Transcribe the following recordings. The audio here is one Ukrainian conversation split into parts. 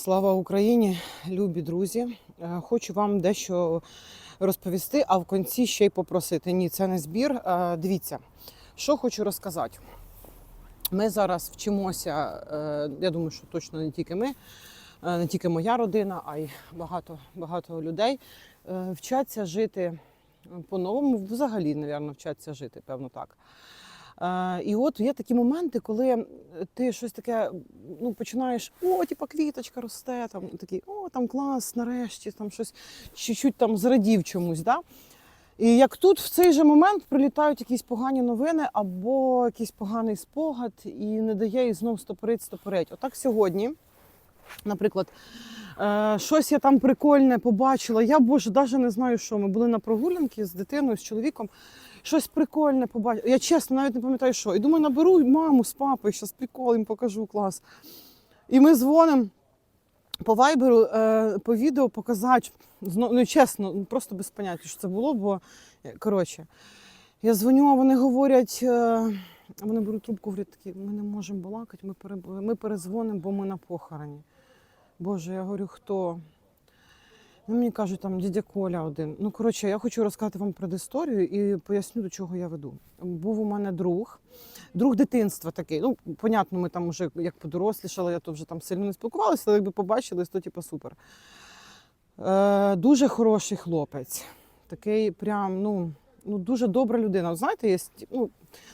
Слава Україні, любі друзі! Е, Хочу вам дещо розповісти, а в кінці ще й попросити. Ні, це не збір. Е, Дивіться, що хочу розказати. Ми зараз вчимося, е, я думаю, що точно не тільки ми, не тільки моя родина, а й багато, багато людей вчаться жити по-новому, взагалі, мабуть, вчаться жити, певно так. І от є такі моменти, коли ти щось таке ну, починаєш, о, типа квіточка росте, там такий, о, там клас, нарешті, там щось чуть-чуть там зрадів чомусь. Да? І як тут в цей же момент прилітають якісь погані новини або якийсь поганий спогад, і не дає і знов стопорить, стопорить. Отак сьогодні, наприклад, е, щось я там прикольне побачила. Я боже, навіть не знаю, що. Ми були на прогулянці з дитиною, з чоловіком. Щось прикольне побачила. Я чесно навіть не пам'ятаю, що. І думаю, наберу маму з папою, зараз прикол їм покажу клас. І ми дзвонимо по вайберу, е, по відео показати. Ну, чесно, ну, просто без поняття, що це було, бо е, коротше. Я дзвоню, а вони говорять, е, вони беруть трубку, говорять такі, ми не можемо балакати, ми перезвонимо, бо ми на похороні. Боже, я говорю, хто? Ну, мені кажуть, там дядя Коля один. Ну, коротше, я хочу розказати вам предісторію і поясню, до чого я веду. Був у мене друг, друг дитинства такий. Ну, понятно, ми там вже як подорослішали, я то вже там сильно не спілкувалася, але якби побачились, то типу супер. Е, дуже хороший хлопець. Такий прям, ну, ну дуже добра людина. Знаєте, є, ну,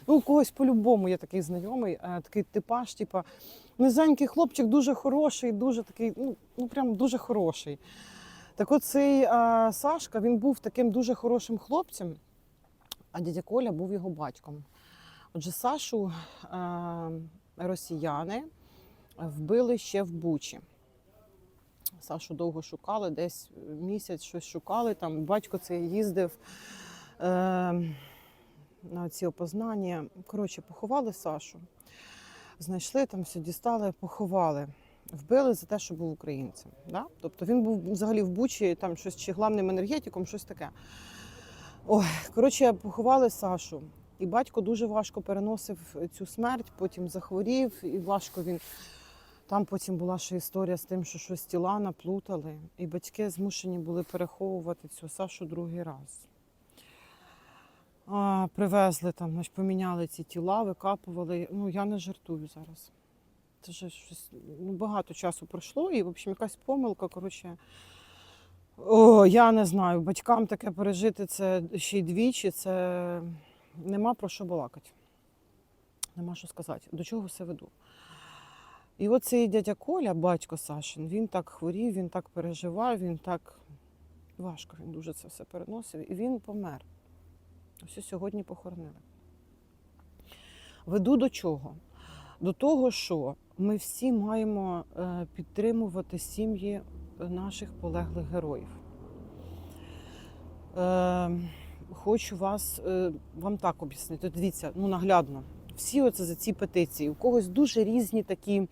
ну, у когось по-любому є такий знайомий, е, такий типаж, типу, низенький хлопчик, дуже хороший, дуже такий, ну, ну прям дуже хороший. Так от цей а, Сашка він був таким дуже хорошим хлопцем, а дядя Коля був його батьком. Отже, Сашу а, росіяни вбили ще в Бучі. Сашу довго шукали, десь місяць щось шукали. Там батько цей їздив е, на ці опознання. Коротше, поховали Сашу. Знайшли там все, дістали, поховали вбили за те, що був українцем. Да? Тобто він був взагалі в Бучі, там щось чи главним енергетиком, щось таке. Ой, коротше, поховали Сашу. І батько дуже важко переносив цю смерть, потім захворів, і важко він. Там потім була ще історія з тим, що щось тіла наплутали, і батьки змушені були переховувати цю Сашу другий раз. А, привезли там, поміняли ці тіла, викапували. Ну, я не жартую зараз це вже щось ну, багато часу пройшло, і в общем, якась помилка. Коротше, о, я не знаю, батькам таке пережити це ще й двічі, це нема про що балакати. Нема що сказати. До чого все веду. І оцей дядя Коля, батько Сашин, він так хворів, він так переживав, він так важко, він дуже це все переносив. І він помер. Ось сьогодні похоронили. Веду до чого? До того, що ми всі маємо е, підтримувати сім'ї наших полеглих героїв. Е, Хочу вас е, вам так об'яснити. Дивіться, ну наглядно. Всі оце за ці петиції. У когось дуже різні такі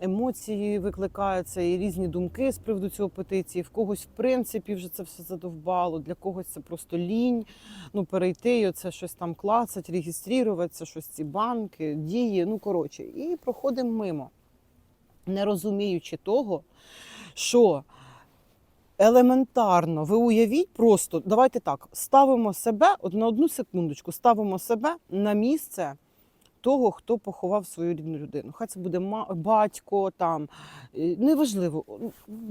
емоції викликаються і різні думки з приводу цього петиції. В когось, в принципі, вже це все задовбало, для когось це просто лінь. Ну, перейти і оце щось там клацать, реєструватися, щось ці банки, дії. Ну, коротше, і проходимо мимо, не розуміючи того, що елементарно, ви уявіть просто, давайте так, ставимо себе на одну секундочку, ставимо себе на місце того, хто поховав свою рідну людину. Хай це буде батько, там е, неважливо.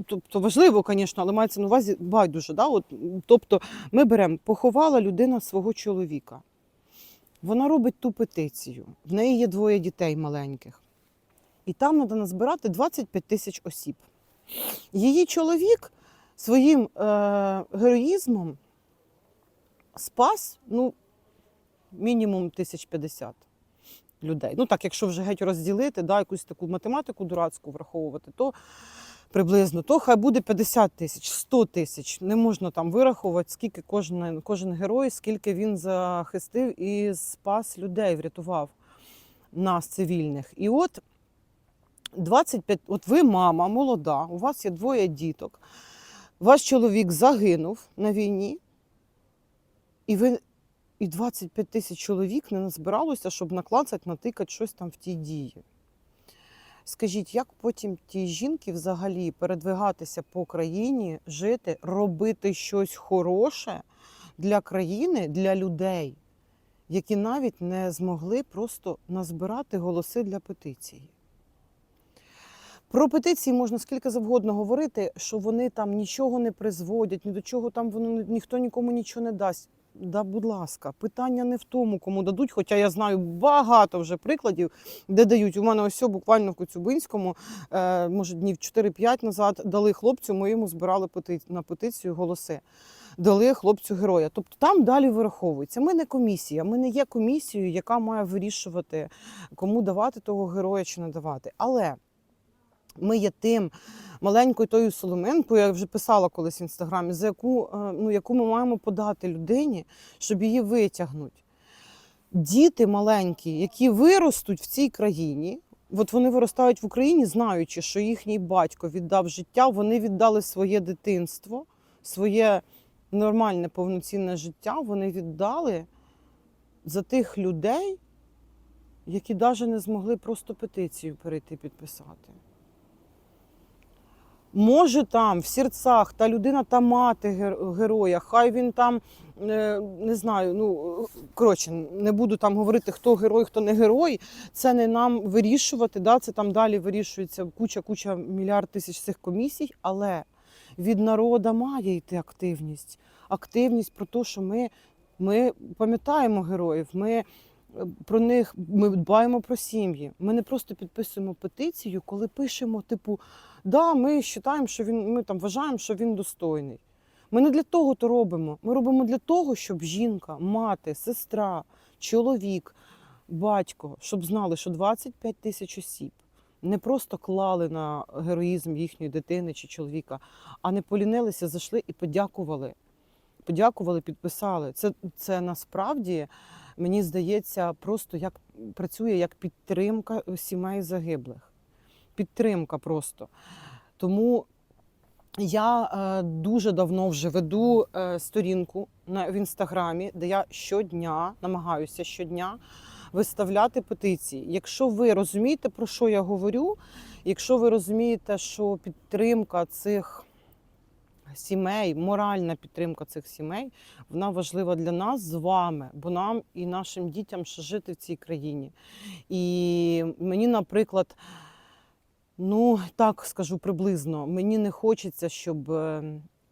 Тобто важливо, звісно, але мається на увазі байдуже. Да? От, тобто ми беремо, поховала людина свого чоловіка. Вона робить ту петицію. В неї є двоє дітей маленьких. І там треба назбирати 25 тисяч осіб. Її чоловік своїм е, героїзмом спас ну, мінімум 1050 людей. Ну так, якщо вже геть розділити, да, якусь таку математику дурацьку враховувати, то приблизно, то хай буде 50 тисяч, 100 тисяч. Не можна там вирахувати, скільки кожен, кожен герой, скільки він захистив і спас людей, врятував нас, цивільних. І от 25, от ви мама молода, у вас є двоє діток, ваш чоловік загинув на війні, і ви і 25 тисяч чоловік не назбиралося, щоб наклацати, натикати щось там в тій дії. Скажіть, як потім ті жінки взагалі передвигатися по країні, жити, робити щось хороше для країни, для людей, які навіть не змогли просто назбирати голоси для петиції? Про петиції можна скільки завгодно говорити, що вони там нічого не призводять, ні до чого там воно ніхто нікому нічого не дасть. Да, будь ласка, питання не в тому, кому дадуть. Хоча я знаю багато вже прикладів, де дають. У мене ось буквально в Коцюбинському, е, може днів 4-5 назад, дали хлопцю моєму збирали пети... на петицію голоси. Дали хлопцю героя. Тобто там далі вираховується. Ми не комісія, ми не є комісією, яка має вирішувати, кому давати того героя чи не давати. Але ми є тим маленькою тою соломинкою, я вже писала колись в інстаграмі, за яку, е, ну, яку ми маємо подати людині, щоб її витягнути. Діти маленькі, які виростуть в цій країні, от вони виростають в Україні, знаючи, що їхній батько віддав життя, вони віддали своє дитинство, своє нормальне повноцінне життя, вони віддали за тих людей, які навіть не змогли просто петицію перейти підписати. Може там в серцях та людина та мати гер- героя, хай він там е, не знаю, ну коротше, не буду там говорити, хто герой, хто не герой. Це не нам вирішувати. Да? Це там далі вирішується куча-куча мільярд тисяч цих комісій, але від народу має йти активність. Активність про те, що ми, ми пам'ятаємо героїв. Ми про них ми дбаємо про сім'ї. Ми не просто підписуємо петицію, коли пишемо, типу, да, ми вважаємо, що він, ми там вважаємо, що він достойний. Ми не для того то робимо. Ми робимо для того, щоб жінка, мати, сестра, чоловік, батько, щоб знали, що 25 тисяч осіб не просто клали на героїзм їхньої дитини чи чоловіка, а не полінилися, зайшли і подякували. Подякували, підписали. Це, це насправді, мені здається, просто як працює як підтримка сімей загиблих. Підтримка просто. Тому я е, дуже давно вже веду е, сторінку в інстаграмі, де я щодня намагаюся щодня виставляти петиції. Якщо ви розумієте, про що я говорю, якщо ви розумієте, що підтримка цих сімей, моральна підтримка цих сімей, вона важлива для нас з вами, бо нам і нашим дітям ще жити в цій країні. І мені, наприклад, ну так скажу приблизно, мені не хочеться, щоб е,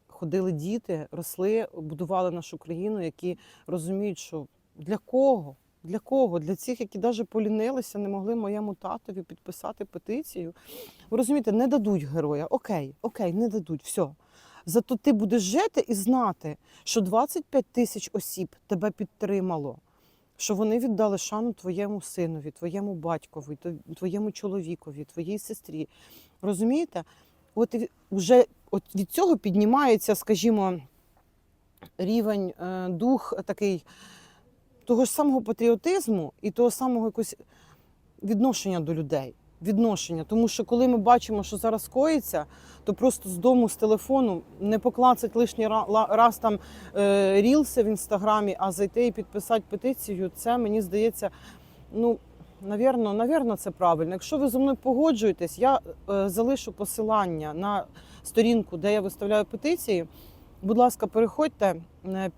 ходили діти, росли, будували нашу країну, які розуміють, що для кого? Для кого? Для цих, які навіть полінилися, не могли моєму татові підписати петицію. Ви розумієте, не дадуть героя. Окей, окей, не дадуть. Все. Зато ти будеш жити і знати, що 25 тисяч осіб тебе підтримало, що вони віддали шану твоєму синові, твоєму батькові, твоєму чоловікові, твоїй сестрі. Розумієте? От вже от від цього піднімається, скажімо, рівень, е, дух такий того ж самого патріотизму і того самого якось відношення до людей. Відношення, тому що коли ми бачимо, що зараз коїться, то просто з дому з телефону не поклацать лишній ра- раз там е, рілси в інстаграмі, а зайти і підписати петицію. Це мені здається, ну навірно, навірно, це правильно. Якщо ви зі мною погоджуєтесь, я е, залишу посилання на сторінку, де я виставляю петиції. Будь ласка, переходьте, е,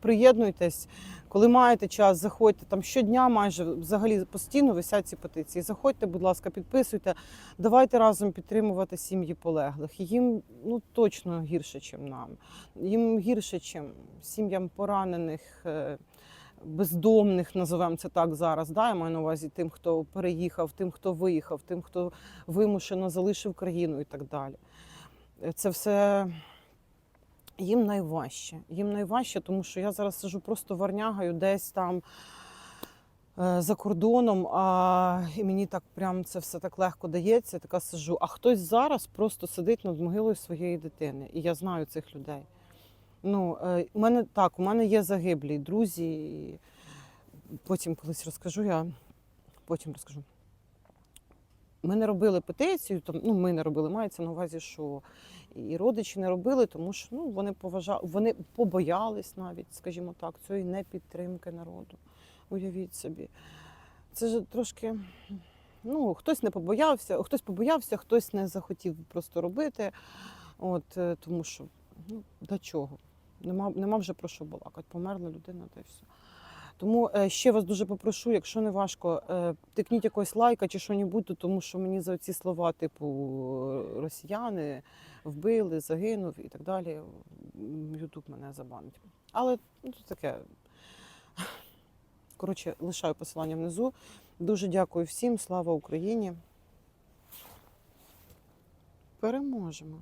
приєднуйтесь. Коли маєте час, заходьте там щодня, майже взагалі постійно висять ці петиції. Заходьте, будь ласка, підписуйте. Давайте разом підтримувати сім'ї полеглих. Їм ну точно гірше, ніж нам. Їм гірше, ніж сім'ям поранених. е, Бездомних називаємо це так зараз. Да? Я маю на увазі тим, хто переїхав, тим, хто виїхав, тим, хто вимушено залишив країну і так далі. Е, Це все їм найважче. Їм найважче, тому що я зараз сижу просто варнягаю десь там е, за кордоном, а і мені так прям це все так легко дається. Така сижу. А хтось зараз просто сидить над могилою своєї дитини. І я знаю цих людей. Ну, е, у мене так, у мене є загиблі друзі. Потім колись розкажу, я потім розкажу. Ми не робили петицію, там, ну ми не робили, мається на увазі, що і родичі не робили, тому що ну, вони поважали, вони побоялись навіть, скажімо так, цієї непідтримки народу. Уявіть собі. Це ж трошки, Ну, хтось не побоявся, хтось побоявся, хтось не захотів просто робити. От, е, тому що ну, до чого? Нема, нема вже про що балакати. Померла людина, та й все. Тому е, ще вас дуже попрошу, якщо не важко, е, тикніть якогось лайка чи що-небудь, тому що мені за ці слова, типу росіяни вбили, загинув і так далі. Ютуб мене забанить. Але ну, таке. Коротше, лишаю посилання внизу. Дуже дякую всім. Слава Україні. Переможемо.